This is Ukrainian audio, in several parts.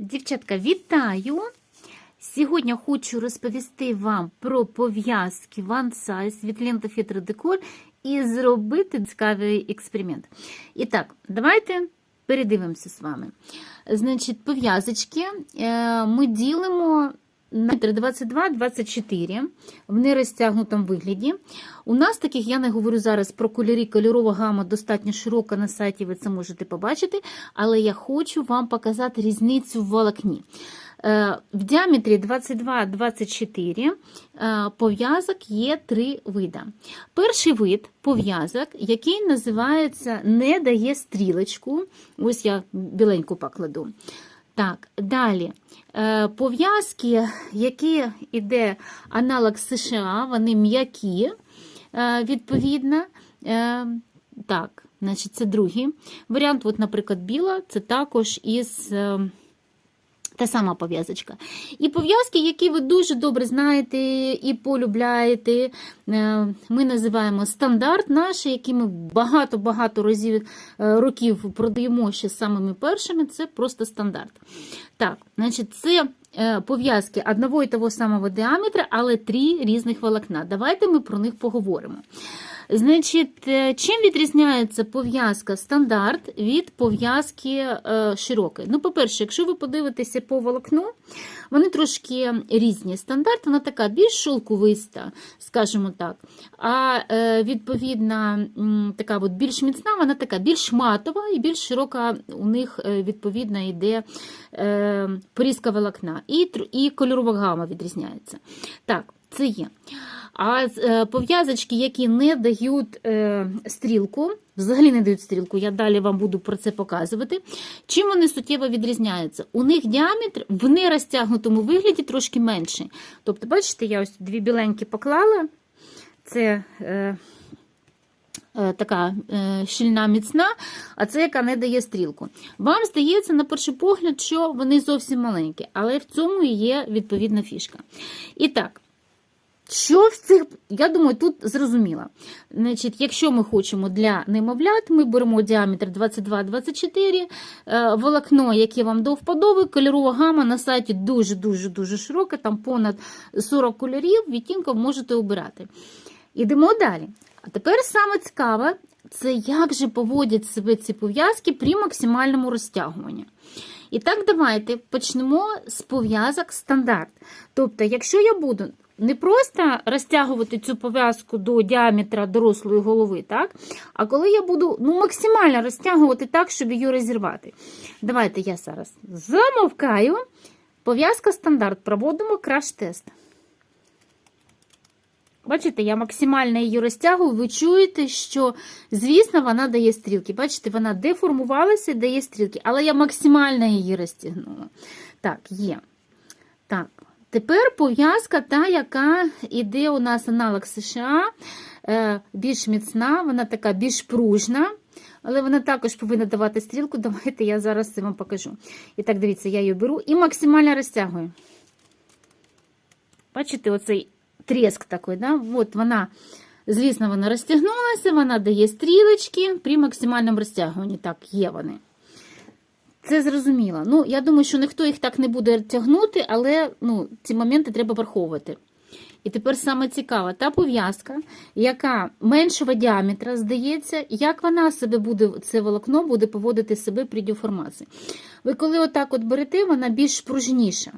Дівчатка, вітаю! Сьогодні хочу розповісти вам про пов'язки One Size від Lenta Fit Redecor і зробити цікавий експеримент. І так, давайте передивимося з вами. Значить, пов'язочки е, ми ділимо на 22-24 в нерозтягнутому вигляді. У нас таких, я не говорю зараз про кольори, кольорова гама достатньо широка на сайті, ви це можете побачити, але я хочу вам показати різницю в волокні. Е, В діаметрі 22-24 е, пов'язок є три вида. Перший вид пов'язок, який називається не дає стрілочку. Ось я біленьку покладу. Так, далі. Е, Пов'язки, які йде аналог США, вони м'які, е, відповідно. Е, Так, значить, це другий варіант. От, наприклад, біла, це також із. Та сама пов'язочка. І пов'язки, які ви дуже добре знаєте і полюбляєте, е, ми називаємо стандарт наш, який ми багато-багато разів е, років продаємо ще самими першими, це просто стандарт. Так, значить, це е, пов'язки одного і того самого діаметра, але три різних волокна. Давайте ми про них поговоримо. Значить, е, чим відрізняється пов'язка стандарт від пов'язки е, широкої? Ну, по-перше, якщо ви подивитеся по волокну, вони трошки різні. Стандарт, вона така більш шовковиста, скажімо так. А е, відповідна така от більш міцна, вона така більш матова і більш широка у них е, відповідно йде порізка волокна. І, і кольорова гама відрізняється. Так, це є. А е, пов'язочки, які не дають е, стрілку, взагалі не дають стрілку, я далі вам буду про це показувати. Чим вони суттєво відрізняються? У них діаметр в нерозтягнутому вигляді трошки менший. Тобто, бачите, я ось дві біленькі поклала. Це е, е, така е, щільна міцна, а це яка не дає стрілку. Вам здається, на перший погляд, що вони зовсім маленькі, але в цьому є відповідна фішка. І так. Що в цих, я думаю, тут зрозуміло. Значить, якщо ми хочемо для немовлят, ми беремо діаметр 22-24, е, волокно, яке вам до вподоби, кольорова гама на сайті дуже-дуже-дуже широка, там понад 40 кольорів, відтінків можете обирати. Ідемо далі. А тепер саме цікаве, це як же поводять себе ці пов'язки при максимальному розтягуванні. І так, давайте почнемо з пов'язок стандарт. Тобто, якщо я буду не просто розтягувати цю пов'язку до діаметра дорослої голови, так? а коли я буду ну, максимально розтягувати так, щоб її розірвати. Давайте я зараз замовкаю. Пов'язка стандарт. Проводимо краш-тест. Бачите, я максимально її розтягую, ви чуєте, що, звісно, вона дає стрілки. Бачите, вона деформувалася і дає стрілки, але я максимально її розтягнула. Так, є. Так, тепер пов'язка та, яка йде у нас аналог США, е, більш міцна, вона така більш пружна, але вона також повинна давати стрілку. Давайте я зараз це вам покажу. І так, дивіться, я її беру і максимально розтягую. Бачите, оцей треск такий, да? От вона, звісно, вона розтягнулася, вона дає стрілочки при максимальному розтягуванні. Так, є вони. Це зрозуміло. Ну, я думаю, що ніхто їх так не буде тягнути, але ну, ці моменти треба враховувати. І тепер саме цікаво, та пов'язка, яка меншого діаметра, здається, як вона себе буде, це волокно буде поводити себе при деформації. Ви коли отак от берете, вона більш пружніша.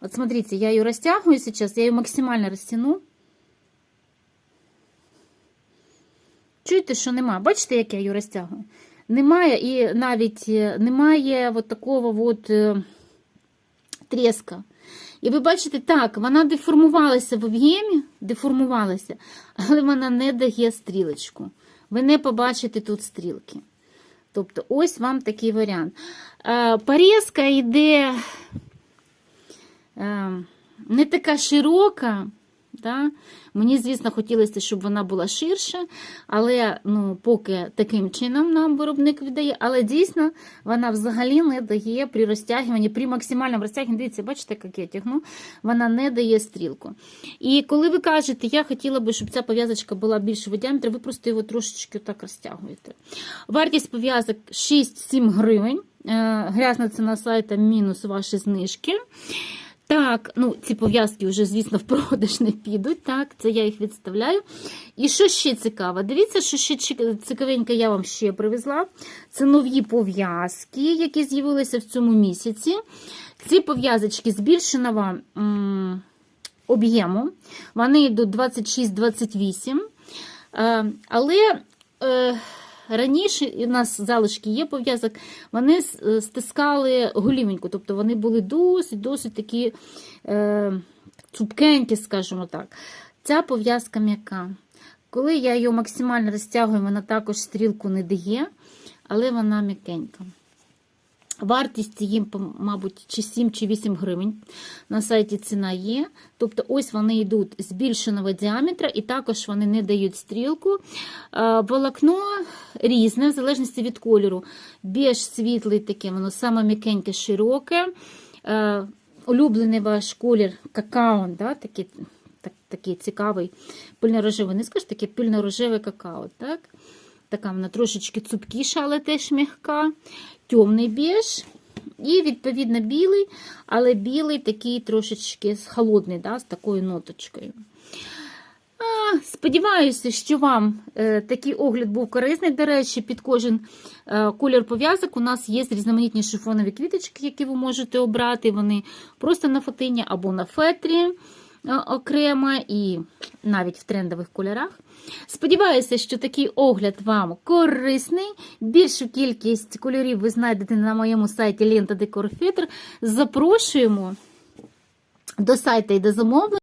Вот смотрите, я ее растягиваю сейчас, я ее максимально розтягну. Чуєте, що нема? Бачите, як я її розтягую? Немає і навіть е, немає от такого от е, треска. І ви бачите, так, вона деформувалася в об'ємі, деформувалася, але вона не дає стрілочку. Ви не побачите тут стрілки. Тобто, ось вам такий варіант. Е, Порізка йде не така широка. Да? Мені, звісно, хотілося, щоб вона була ширша, але ну, поки таким чином нам виробник віддає, але дійсно вона взагалі не дає при розтягуванні, при максимальному розтягуванні, дивіться, бачите, як я тягну, вона не дає стрілку. І коли ви кажете, я хотіла би, щоб ця пов'язочка була більшого діаметра, ви просто його трошечки так розтягуєте. Вартість пов'язок 6-7 гривень. грязна ціна сайта мінус ваші знижки. Так, ну ці пов'язки вже, звісно, в продаж не підуть. Так, це я їх відставляю. І що ще цікаво? Дивіться, що ще цікавеньке я вам ще привезла. Це нові пов'язки, які з'явилися в цьому місяці. Ці пов'язочки збільшеного об'єму. Вони йдуть 26-28. Е, але е, раніше у нас залишки є пов'язок, вони е, стискали голівеньку, тобто вони були досить досить такі е, цупкенькі, скажімо так. Ця пов'язка м'яка. Коли я її максимально розтягую, вона також стрілку не дає, але вона м'якенька. Вартість їм, мабуть, чи 7 чи 8 гривень. На сайті ціна є. Тобто, ось вони йдуть збільшеного діаметра, і також вони не дають стрілку. Е, Волокно різне, в залежності від кольору. Біж світлий таке, воно саме м'якеньке, широке. Е, Улюблений ваш колір какао, да, такий, так, такий цікавий пильно-рожевий. Не скажу, таке пильно-рожеве какао. Так? Така вона трошечки цупкіша, але теж м'яка. Темний біж. І, відповідно, білий, але білий такий трошечки холодний, да, з такою ноточкою. Сподіваюся, що вам е, такий огляд був корисний. До речі, під кожен е, колір пов'язок у нас є різноманітні шифонові квіточки, які ви можете обрати. Вони просто на фатині або на фетрі окремо, і навіть в трендових кольорах. Сподіваюся, що такий огляд вам корисний. Більшу кількість кольорів ви знайдете на моєму сайті Лента Декор Фітр. Запрошуємо до сайту і до замовлення.